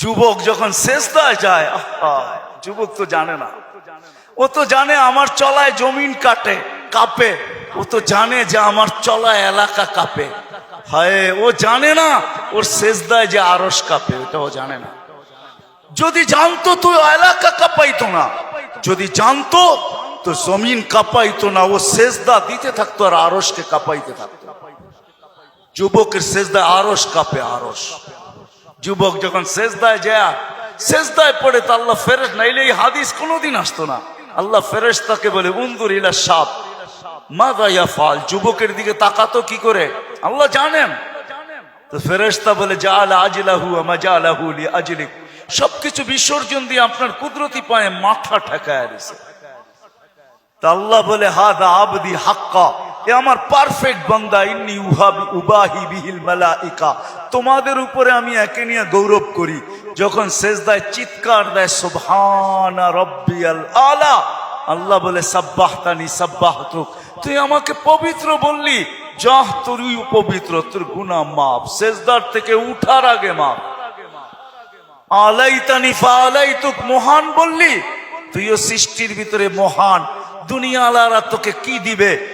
যুবক যখন শেষদায় যায় যুবক তো জানে না। ও তো জানে আমার চলায় জমিন কাটে, কাঁপে। ও তো জানে যে আমার চলায় এলাকা কাঁপে। হায়, ও জানে না, ওর শেষদায় যে আরস কাঁপে ওটা ও জানে না। যদি জানতো তো এলাকা কাঁপাইতো না, যদি জানতো তো জমিন কাঁপাইতো না, ও শেষদা দিতে থাকতো আর আরসকে কাঁপাইতে থাকতো। যুবকের শেষদায় আরস কাঁপে আরস যুবক যখন শেষদায় যায় শেষদায় পড়ে তো আল্লাহ ফেরেস নাইলে এই হাদিস কোনোদিন আসতো না। আল্লাহ ফেরেস তাকে বলে উন্দুর সাপ মা দাইয়া ফাল যুবকের দিকে তাকাতো কি করে? আল্লাহ জানেন। তো ফেরেস্তা বলে যা আলা আজিলাহু আমা যা আলাহু আজলিক সবকিছু বিসর্জন দিয়ে আপনার কুদরতি পায়ে মাথা ঠেকায় দিছে। তা আল্লাহ বলে হাদা আবদি হাক্কা। এ আমার পারফেক্ট বান্দা, ইন্নি উহাবি, উবাহি বিহিল মালাইকা। তোমাদের উপরে আমি একে নিয়ে গৌরব করি। যখন শেষদায় চিৎকার দেয়, সুবহানা রব্বিয়াল আলা, আল্লাহ বলে সাব্বাহ সাব্বাহতানি, সাব্বাহতুক। তুই আমাকে পবিত্র বললি, যাহ তুই পবিত্র, তোর গুনাহ মাপ শেষদার থেকে উঠার আগে মাপ আলাইতানি ফালাইতুক, মহান বললি। তুইও সৃষ্টির ভিতরে মহান। দুনিয়ালারা তোকে কি দিবে?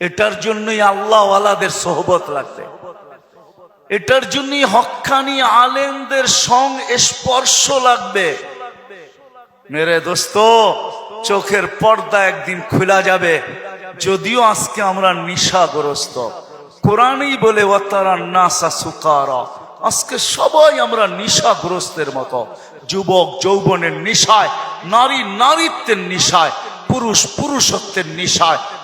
এটার জন্যই আল্লাহওয়ালাদের সোহবত লাগবে। এটার জন্যই হক্কানি আলেমদের সং স্পর্শ লাগবে। মেরে দোস্ত, চোখের পর্দা একদিন খোলা যাবে। যদিও আজকে আমরা নিশাগ্রস্ত। কোরআনই বলে আজকে সবাই আমরা নিশাগ্রস্তের মতো। যুবক যৌবনের নিশায়, নারী নারীত্বের নিশায়, পুরুষ পুরুষত্বের নিশায়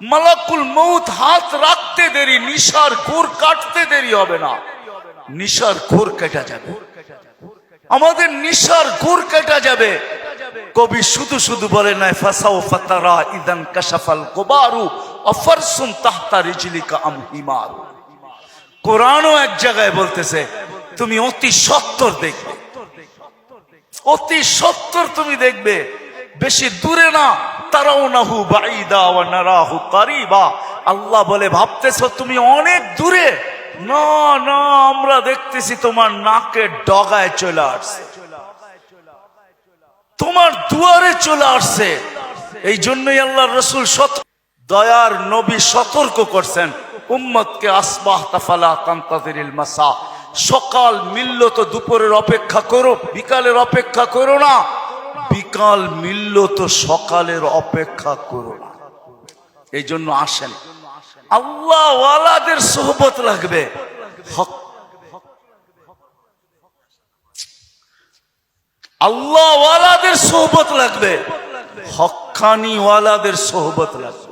মালাকুল মৌত হাত রাখতে দেরি, নিশার ঘোর কাটতে দেরি হবে না। নিশার ঘোর কেটা যাবে। আমাদের নিশার ঘোর কেটা যাবে। কবি শুধু শুধু বলে নাই ফাসাও ফাতারা ইদান কাশাফাল কোবারু অফারসুন তাহতা রিজলিকা আম হিমার কোরআনও এক জায়গায় বলতেছে, তুমি অতি সত্তর দেখবে। অতি সত্তর তুমি দেখবে। বেশি দূরে না। তারাও নাহু বাইদা ওয়া নারাহু কারিবা। আল্লাহ বলে, ভাবতেছো তুমি অনেক দূরে? না না, আমরা দেখতেছি তোমার নাকের ডগায় চলে আসছে। তোমার দুয়ারে চলে আসছে। এই জন্যই আল্লাহ রসুল সত দয়ার নবী সতর্ক করছেন, উম্মতকে আসবাহ তাফালা কান্তাদিল মাসা। সকাল মিলল তো দুপুরের অপেক্ষা করো, বিকালের অপেক্ষা করো না। বিকাল মিলল তো সকালের অপেক্ষা করো না। এই জন্য আসেন। আল্লাহ ওয়ালাদের সোহবত লাগবে। হক। আল্লাহ ওয়ালাদের সোহবত লাগবে। হকানি ওয়ালাদের সোহবত লাগবে।